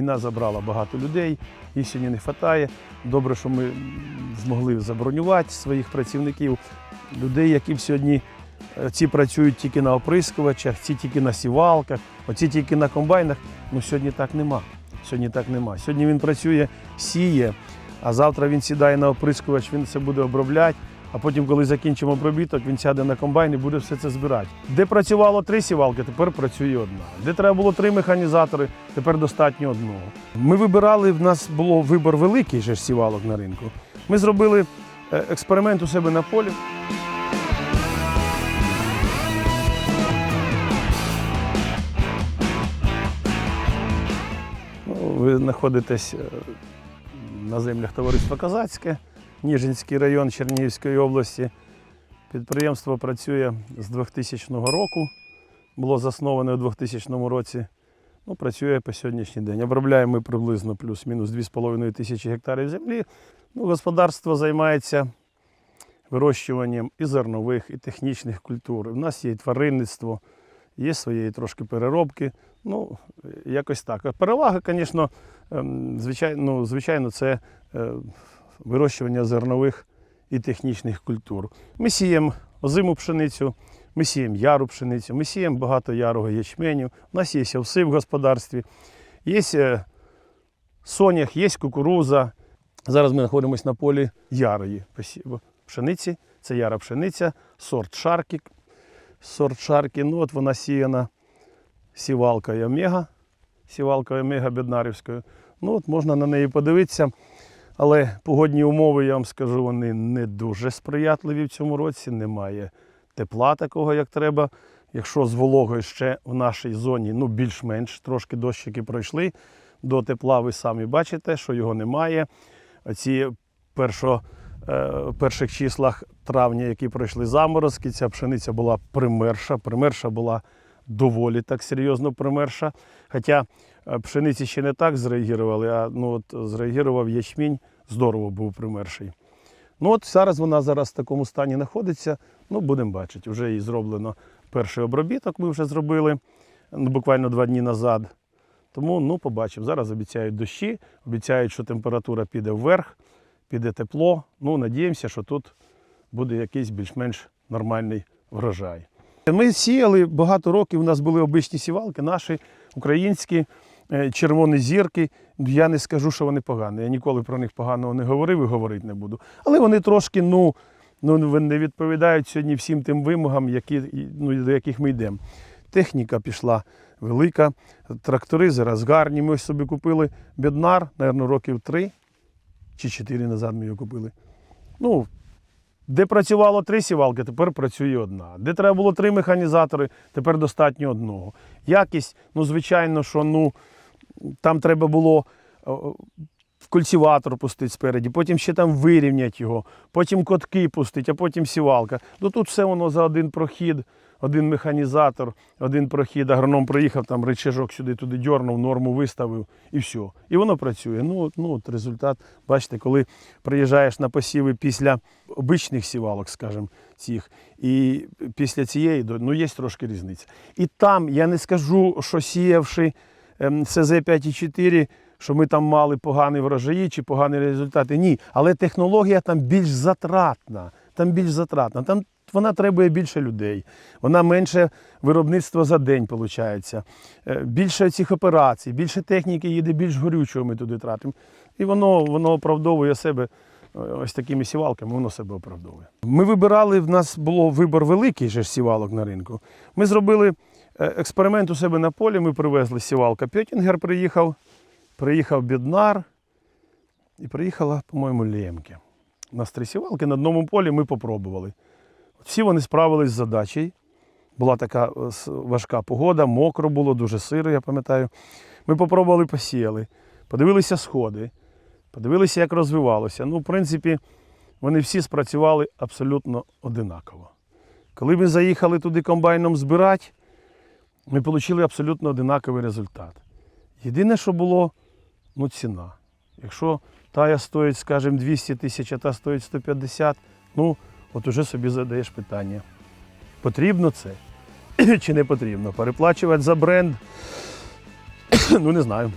Війна забрала багато людей, їх сьогодні не вистачає. Добре, що ми змогли забронювати своїх працівників, людей, які сьогодні е, ці працюють тільки на оприскувачах, ці тільки на сівалках, оці тільки на комбайнах. Ну сьогодні так нема. Сьогодні так нема. Сьогодні він працює, сіє, а завтра він сідає на оприскувач, він це буде обробляти. А потім, коли закінчимо обробіток, він сяде на комбайн і буде все це збирати. Де працювало три сівалки, тепер працює одна. Де треба було три механізатори, тепер достатньо одного. Ми вибирали, в нас було вибір великий же сівалок на ринку. Ми зробили е, експеримент у себе на полі. Ну, ви знаходитесь е, на землях товариства Казацьке, Ніжинський район Чернігівської області. Підприємство працює з 2000 року. Було засноване у 2000 році. Ну, працює по сьогоднішній день. Обробляємо ми приблизно плюс-мінус 2,5 тисячі гектарів землі. Ну, господарство займається вирощуванням і зернових, і технічних культур. У нас є і тваринництво, є своєї трошки переробки. Ну, якось так. Перевага, звісно, ем, звичайно, ну, звичайно, це е, вирощування зернових і технічних культур. Ми сіємо озиму пшеницю, ми сіємо яру пшеницю, ми сіємо багато ярого ячменю. У нас є сівси в господарстві, є е, сонях, є кукуруза. Зараз ми знаходимося на полі ярої пшениці. Це яра пшениця, сорт шарки. Сорт шарки. Ну, от вона сіяна сівалкою Омега, сівалкою Омега Беднарівською. Ну, от можна на неї подивитися. Але погодні умови, я вам скажу, вони не дуже сприятливі в цьому році. Немає тепла такого, як треба. Якщо з вологою ще в нашій зоні ну, більш-менш трошки дощики пройшли, до тепла ви самі бачите, що його немає. Оці першо, е, перших числах травня, які пройшли заморозки, ця пшениця була примерша. Примерша була доволі так серйозно примерша. Хоча е, пшениці ще не так зреагували, а ну, от, зреагував ячмінь, здорово був примерший. Ну от зараз вона зараз в такому стані знаходиться. Ну, будемо бачити. Вже їй зроблено перший обробіток, ми вже зробили ну, буквально два дні назад. Тому ну, побачимо. Зараз обіцяють дощі, обіцяють, що температура піде вверх, піде тепло. Ну, надіємося, що тут буде якийсь більш-менш нормальний врожай. Ми сіяли багато років, у нас були обичні сівалки, наші українські е, червоні зірки. Я не скажу, що вони погані. Я ніколи про них поганого не говорив і говорити не буду. Але вони трошки ну, ну, не відповідають сьогодні всім тим вимогам, які, ну, до яких ми йдемо. Техніка пішла велика, трактори зараз гарні. Ми ось собі купили біднар, мабуть, років три чи чотири назад ми його купили. Ну, де працювало три сівалки, тепер працює одна. Де треба було три механізатори, тепер достатньо одного. Якість, ну, звичайно, що ну, там треба було в культиватор пустити спереді, потім ще там вирівняти його, потім котки пустити, а потім сівалка. Ну тут все воно за один прохід, один механізатор, один прохід, агроном приїхав, там речажок сюди туди дьорнув, норму виставив і все. І воно працює. Ну, ну от результат, бачите, коли приїжджаєш на посіви після обичних сівалок, скажімо, цих, і після цієї, ну є трошки різниця. І там я не скажу, що сіявши ем, СЗ 5,4, що ми там мали погані врожаї чи погані результати. Ні. Але технологія там більш затратна. Там більш затратна. Там вона требує більше людей. Вона менше виробництва за день виходить. Більше цих операцій, більше техніки їде, більш горючого ми туди тратимо. І воно, воно оправдовує себе е, ось такими сівалками, воно себе оправдовує. Ми вибирали, в нас було вибір великий же сівалок на ринку. Ми зробили е, експеримент у себе на полі, ми привезли сівалка. Пьотінгер приїхав, приїхав Біднар і приїхала, по-моєму, Лємке. У нас три на одному полі ми попробували. Всі вони справились з задачею. Була така е, важка погода, мокро було, дуже сиро, я пам'ятаю. Ми попробували посіяли, подивилися сходи, подивилися, як розвивалося. Ну, в принципі, вони всі спрацювали абсолютно одинаково. Коли ми заїхали туди комбайном збирати, ми отримали абсолютно одинаковий результат. Єдине, що було, ну, ціна. Якщо тая стоїть, скажімо, 200 тисяч, а та стоїть 150, ну, от уже собі задаєш питання. Потрібно це чи не потрібно? Переплачувати за бренд? ну, не знаю.